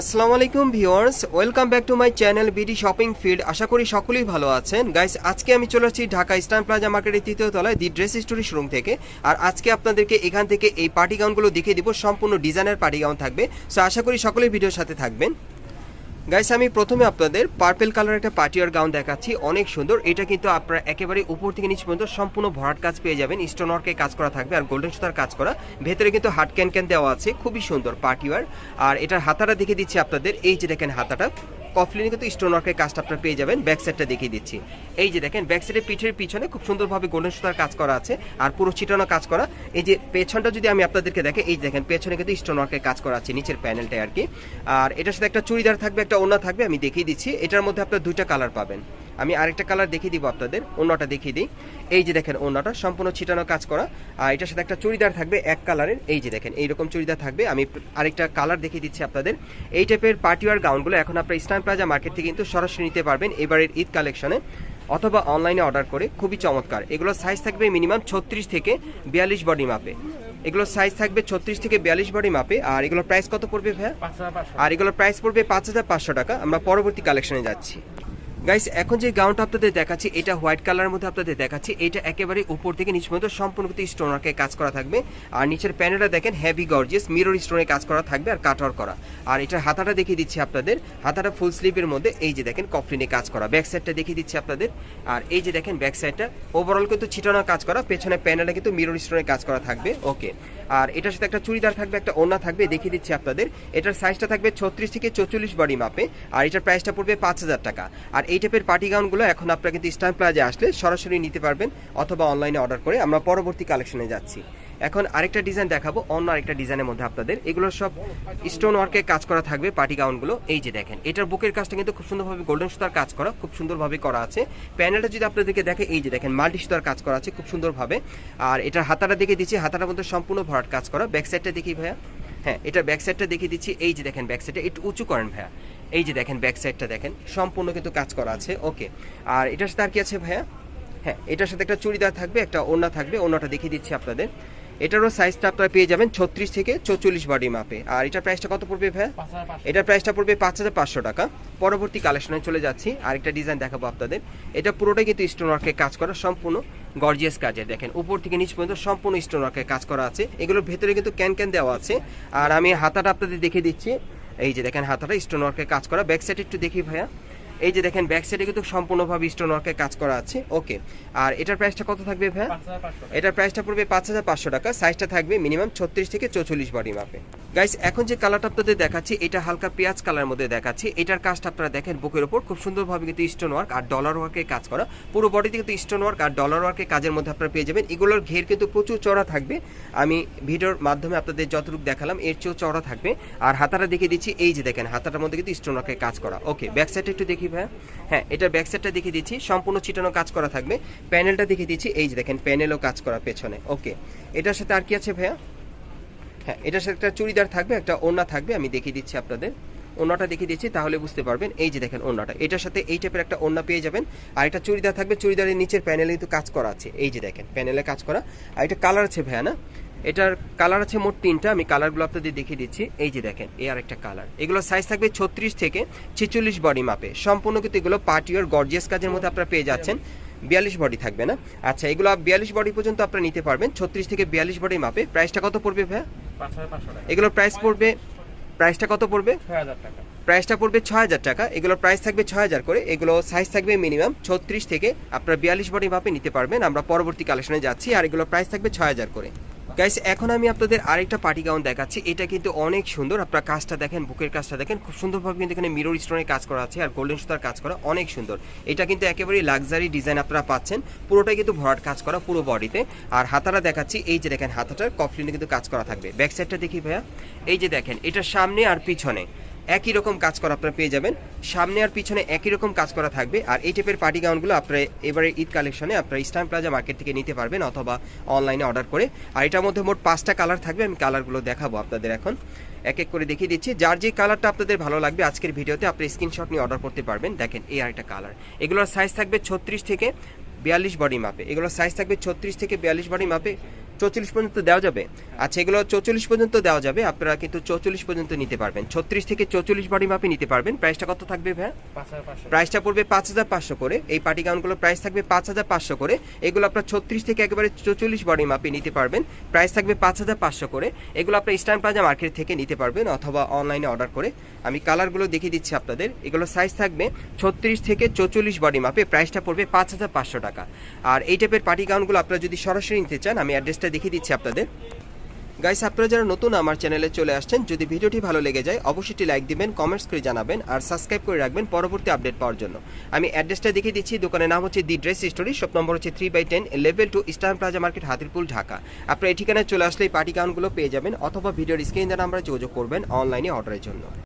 আসসালামু আলাইকুম viewers, welcome back to my channel B D shopping field আশা করি সকলেই ভালো আছেন। গাইস, আজকে আমি চলে আসছি ঢাকা ইস্টার্ন প্লাজা মার্কেটের তৃতীয় তলায়, দি ড্রেস স্টোরি শোরুম থেকে। আর আজকে আপনাদেরকে এখান থেকে এই পার্টি গাউনগুলো দেখিয়ে দিব। সম্পূর্ণ ডিজাইনের পার্টি গাউন থাকবে। সো আশা করি সকলেই ভিডিওর সাথে থাকবেন। গাইস আমি প্রথমে আপনাদের পার্পেল কালার একটা পাটিয়ার গাউন দেখাচ্ছি। অনেক সুন্দর। এটা কিন্তু আপনারা একেবারে উপর থেকে নিচ পর্যন্ত সম্পূর্ণ ভরাট কাজ পেয়ে যাবেন। স্টোন ওয়ার্কে কাজ করা থাকবে আর গোল্ডেন সুতার কাজ করা। ভেতরে কিন্তু হাট ক্যান ক্যান দেওয়া আছে। খুবই সুন্দর পার্টিওয়ার আর এটার হাতাটা দেখে দিচ্ছি আপনাদের। এই যে দেখেন হাতাটা। কফলিনে কিন্তু স্টোন ওয়ার্কের কাজটা আপনার পেয়ে যাবেন ব্যাক সাইডটা দেখিয়ে দিচ্ছি। এই যে দেখেন ব্যাক সাইডের পিঠের পিছনে খুব সুন্দরভাবে গোল্ডেন সুতার কাজ করা আছে, আর পুরো ছিটানো কাজ করা। এই যে পেছনটা যদি আমি আপনাদেরকে দেখে, এই দেখেন, পেছনে কিন্তু স্টোন ওয়ার্কের কাজ করা আছে, নিচের প্যানেলটায় আর কি। আর এটার সাথে একটা চুড়িদার থাকবে, একটা ওনা থাকবে, আমি দেখিয়ে দিচ্ছি। এটার মধ্যে আপনার দুইটা কালার পাবেন। আমি আরেকটা কালার দেখিয়ে দিব আপনাদের অন্যটা দেখিয়ে দিই। এই যে দেখেন অন্যটা সম্পূর্ণ ছিটানো কাজ করা। আর এটার সাথে একটা চুড়িদার থাকবে এক কালারের এই যে দেখেন এইরকম চুড়িদার থাকবে। আমি আরেকটা কালার দেখিয়ে দিচ্ছি আপনাদের। এই টাইপের পার্টিওয়ার গাউনগুলো এখন আপনার ইস্টার্ন প্লাজা মার্কেট থেকে কিন্তু সরাসরি নিতে পারবেন এবারের ঈদ কালেকশনে অথবা অনলাইনে অর্ডার করে খুবই চমৎকার। এগুলো সাইজ থাকবে মিনিমাম ছত্রিশ থেকে বিয়াল্লিশ বডি মাপে এগুলো সাইজ থাকবে ছত্রিশ থেকে বিয়াল্লিশ বডি মাপে আর এগুলোর প্রাইস কত পড়বে ভাইয়া? আর এগুলোর প্রাইস পড়বে পাঁচ হাজার পাঁচশো টাকা। আমরা পরবর্তী কালেকশনে যাচ্ছি। গাইস এখন যে গাউনটা আপনাদের দেখাচ্ছি, এটা হোয়াইট কালারের মধ্যে আপনাদের দেখাচ্ছি। এটা একেবারে উপর থেকে নিচ পর্যন্ত সম্পূর্ণ কিন্তু স্টোনারকে কাজ করা থাকবে। আর নিচের প্যানেলটা দেখেন হেভি গর্জিয়াস মিরর স্টোনে কাজ করা থাকবে আর কাটওয়ার করা। আর এটার হাতাটা দেখিয়ে দিচ্ছি আপনাদের। হাতাটা ফুল স্লিভের মধ্যে, এই যে দেখেন কফলিনে কাজ করা। ব্যাক সাইডটা দেখিয়ে দিচ্ছি আপনাদের। আর এই যে দেখেন ব্যাক সাইডটা ওভারঅল কিন্তু ছিটানো কাজ করা। পেছনে প্যানেলে কিন্তু মিরর স্টোনে কাজ করা থাকবে। ওকে আর এটার সাথে একটা চুড়িদার থাকবে, একটা ওড়না থাকবে, দেখিয়ে দিচ্ছি আপনাদের। এটার সাইজটা থাকবে ছত্রিশ থেকে চৌচল্লিশ বডি মাপে। আর এটার প্রাইসটা পড়বে পাঁচ হাজার টাকা। আর এই টাইপের পার্টি গাউনগুলো এখন আপনারা কিন্তু স্টার প্লাজে আসলে সরাসরি নিতে পারবেন অথবা অনলাইনে অর্ডার করে আমরা পরবর্তী কালেকশনে যাচ্ছি। এখন আরেকটা ডিজাইন দেখাবো, অন্য আরেকটা ডিজাইনের মধ্যে আপনাদের। এগুলো সব স্টোন ওয়ার্কে কাজ করা থাকবে পার্টি গাউনগুলো এই যে দেখেন, এটার বুকের কাজটা কিন্তু খুব সুন্দরভাবে গোল্ডেন সুতার কাজ করা, খুব সুন্দরভাবে করা আছে। প্যানেলটা যদি আপনাদেরকে দেখে, এই যে দেখেন মাল্টি সুতার কাজ করা আছে খুব সুন্দরভাবে। আর এটার হাতাটা দেখে দিচ্ছি, হাতাটার মধ্যে সম্পূর্ণ ভরাট কাজ করা। ব্যাক সাইডটা দেখি ভাইয়া। হ্যাঁ এটা ব্যাক সাইডটা দেখিয়ে দিচ্ছি। এই যে দেখেন ব্যাক সাইডটা একটু উঁচু করেন ভাইয়া। এই যে দেখেন ব্যাক সাইডটা দেখেন সম্পূর্ণ কিন্তু কাজ করা আছে ওকে আর এটার সাথে আর কি আছে ভাইয়া? হ্যাঁ এটার সাথে একটা চুড়িদার থাকবে একটা ওড়না থাকবে ওড়নাটা দেখিয়ে দিচ্ছি আপনাদের। এটারও সাইজটা আপনারা পেয়ে যাবেন ছত্রিশ থেকে চৌচল্লিশ বডি মাপে আর এটার প্রাইসটা কত পড়বে ভাইয়া? এটার প্রাইসটা পড়বে পাঁচ হাজার পাঁচশো টাকা। পরবর্তী কালেকশনে চলে যাচ্ছি আরেকটা ডিজাইন দেখাবো আপনাদের। এটা পুরোটাই কিন্তু স্টোন ওয়ার্কে কাজ করা সম্পূর্ণ গর্জিয়াস কাজের। দেখেন উপর থেকে নিচ পর্যন্ত সম্পূর্ণ স্টোন ওয়ার্কে কাজ করা আছে। এগুলোর ভেতরে কিন্তু ক্যান ক্যান দেওয়া আছে। আর আমি হাতাটা আপনাদের দেখে দিচ্ছি এই যে দেখেন হাতাটা স্টোন ওয়ার্কে কাজ করা। ব্যাক সাইড একটু দেখি ভাইয়া। এই যে দেখেন ব্যাক সাইডে কিন্তু সম্পূর্ণভাবে স্টোন ওয়ার্কে কাজ করা আছে। ওকে আর এটার প্রাইসটা কত থাকবে ভাইয়া? এটার প্রাইসটা পড়বে পাঁচ হাজার পাঁচশো টাকা। সাইজটা থাকবে মিনিমাম ছত্রিশ থেকে চৌচল্লিশ বডি মাপে গাইস এখন যে কালারটা আপনাদের দেখাচ্ছি, এটা হালকা পেঁয়াজ কালার মধ্যে দেখাচ্ছি। এটার কাজটা আপনারা দেখেন বুকের উপর, খুব সুন্দরভাবে কিন্তু স্টোন ওয়ার্ক আর ডলার ওয়ার্কের কাজ করা। পুরো বডিতে কিন্তু স্টোন ওয়ার্ক আর ডলার ওয়ার্কের কাজের মধ্যে আপনারা পেয়ে যাবেন। এগুলোর ঘের কিন্তু প্রচুর চড়া থাকবে। আমি ভিডিওর মাধ্যমে আপনাদের যতটুকু দেখালাম, এর চেয়েও চড়া থাকবে। আর হাতাটা দেখিয়ে দিচ্ছি, এই যে দেখেন, হাতাটার মধ্যে কিন্তু স্টোন ওয়ার্কের কাজ করা। ওকে ব্যাক সাইডটা একটু দেখি ভাইয়া। হ্যাঁ এটার ব্যাক সাইডটা দেখিয়ে দিচ্ছি। সম্পূর্ণ ছিটানো কাজ করা থাকবে। প্যানেলটা দেখিয়ে দিচ্ছি, এই যে দেখেন প্যানেলও কাজ করা পেছনে। ওকে এটার সাথে আর কি আছে ভাইয়া? হ্যাঁ এটার সাথে একটা চুড়িদার থাকবে, একটা ওড়না থাকবে, আমি দেখিয়ে দিচ্ছি আপনাদের। ওড়নাটা দেখিয়ে দিচ্ছি, তাহলে বুঝতে পারবেন। এই যে দেখেন ওড়নাটা, এটার সাথে এই টাইপের একটা ওড়না পেয়ে যাবেন। আর একটা চুড়িদার থাকবে, চুড়িদারের নিচের প্যানেলে কিন্তু কাজ করা আছে। এই যে দেখেন প্যানেলে কাজ করা। আর এটা কালার আছে ভাইয়া, না? এটার কালার আছে মোট তিনটা, আমি কালারগুলো আপনাদের দেখিয়ে দিচ্ছি। এই যে দেখেন, এই আর একটা কালার এগুলো সাইজ থাকবে ছত্রিশ থেকে ছেচল্লিশ বডি মাপে। সম্পূর্ণ কিন্তু এগুলো পার্টিওর গর্জিয়াস কাজের মধ্যে আপনারা পেয়ে যাচ্ছেন। বিয়াল্লিশ বডি থাকবে, না? আচ্ছা এগুলো বিয়াল্লিশ বডি পর্যন্ত আপনারা নিতে পারবেন, ছত্রিশ থেকে বিয়াল্লিশ বডি মাপে। প্রাইসটা কত পড়বে ভাইয়া? এগুলোর প্রাইস পড়বে প্রাইসটা কত পড়বে? প্রাইসটা পড়বে ছয় হাজার টাকা। এগুলোর প্রাইস থাকবে ছয় হাজার করে। এগুলো সাইজ থাকবে মিনিমাম ছত্রিশ থেকে আপনার বিয়াল্লিশ বডি মাপে নিতে পারবেন। আমরা পরবর্তী কালেকশনে যাচ্ছি আর এগুলোর প্রাইস থাকবে ছয় হাজার করে। গাইস এখন আমি আপনাদের আরেকটা পার্টি গাউন দেখাচ্ছি। এটা কিন্তু অনেক সুন্দর। আপনারা কাজটা দেখেন, বুকের কাজটা দেখেন। খুব সুন্দরভাবে কিন্তু এখানে মিরর স্টোনের কাজ করা আছে আর গোল্ডেন সুতার কাজ করা অনেক সুন্দর। এটা কিন্তু একেবারে লাক্সারি ডিজাইন আপনারা পাচ্ছেন। পুরোটাই কিন্তু ভরাট কাজ করা পুরো বডিতে আর হাতাটা দেখাচ্ছি। এই যে দেখেন হাতাটার কফলিনে কিন্তু কাজ করা থাকবে। ব্যাক সাইডটা দেখি ভাইয়া। এই যে দেখেন এটা সামনে আর পিছনে। একই রকম কাজ করা আপনারা পেয়ে যাবেন। সামনে আর পিছনে একই রকম কাজ করা থাকবে। আর এই টাইপের পার্টি গাউনগুলো আপনারা এবারে ঈদ কালেকশনে আপনারা ইস্টার্ন প্লাজা মার্কেট থেকে নিতে পারবেন অথবা অনলাইনে অর্ডার করে। আর এটার মধ্যে মোট পাঁচটা কালার থাকবে, আমি কালারগুলো দেখাবো আপনাদের এখন। এক এক করে দেখিয়ে দিচ্ছি। যার যে কালারটা আপনাদের ভালো লাগবে আজকের ভিডিওতে আপনি স্ক্রিনশট নিয়ে অর্ডার করতে পারবেন। দেখেন, এই আরেকটা কালার এগুলোর সাইজ থাকবে ছত্রিশ থেকে বিয়াল্লিশ বডি মাপে এগুলোর সাইজ থাকবে ছত্রিশ থেকে বিয়াল্লিশ বডি মাপে চৌচল্লিশ পর্যন্ত দেওয়া যাবে। আচ্ছা এগুলো চৌচল্লিশ পর্যন্ত দেওয়া যাবে। আপনারা কিন্তু চৌচল্লিশ পর্যন্ত নিতে পারবেন। ছত্রিশ থেকে চৌচল্লিশ বডি মাপে নিতে পারবেন। প্রাইসটা কত থাকবে ভাই প্রাইসটা পড়বে পাঁচ হাজার পাঁচশো করে। এই পার্টি গাউনগুলোর প্রাইস থাকবে পাঁচ হাজার পাঁচশো করে। এগুলো আপনার ছত্রিশ থেকে একেবারে চৌচল্লিশ বডি মাপে নিতে পারবেন। প্রাইস থাকবে পাঁচ হাজার পাঁচশো করে। এগুলো আপনার ইস্টার্ন প্লাজা মার্কেট থেকে নিতে পারবেন অথবা অনলাইনে অর্ডার করে। আমি কালারগুলো দেখিয়ে দিচ্ছি আপনাদের। এগুলো সাইজ থাকবে ছত্রিশ থেকে চৌচল্লিশ বডি মাপে প্রাইসটা পড়বে পাঁচ হাজার পাঁচশো টাকা। আর এই টাইপের পার্টি গাউনগুলো আপনারা যদি সরাসরি নিতে চান আমি অ্যাড্রেসটা দেখিয়ে দিচ্ছি আপনাদের। গাইস আপনারা যারা নতুন আমার চ্যানেলে চলে আসছেন, যদি ভিডিওটি ভালো লেগে যায়, অবশ্যই লাইক দিবেন কমেন্টস করে জানাবেন, আর সাবস্ক্রাইব করে রাখবেন পরবর্তী আপডেট পাওয়ার জন্য। আমি অ্যাড্রেসটা দেখিয়ে দিচ্ছি, দোকানের নাম হচ্ছে the dress story shop number হচ্ছে three by ten level two eastern plaza market Hatirpul, Dhaka. আপনার এই ঠিকানায় চলে আসলে এই পার্টি গাউনগুলো পেয়ে যাবেন, অথবা ভিডিওর স্ক্রিন দ্বারা আমরা যোগাযোগ করবেন অনলাইনে অর্ডারের জন্য।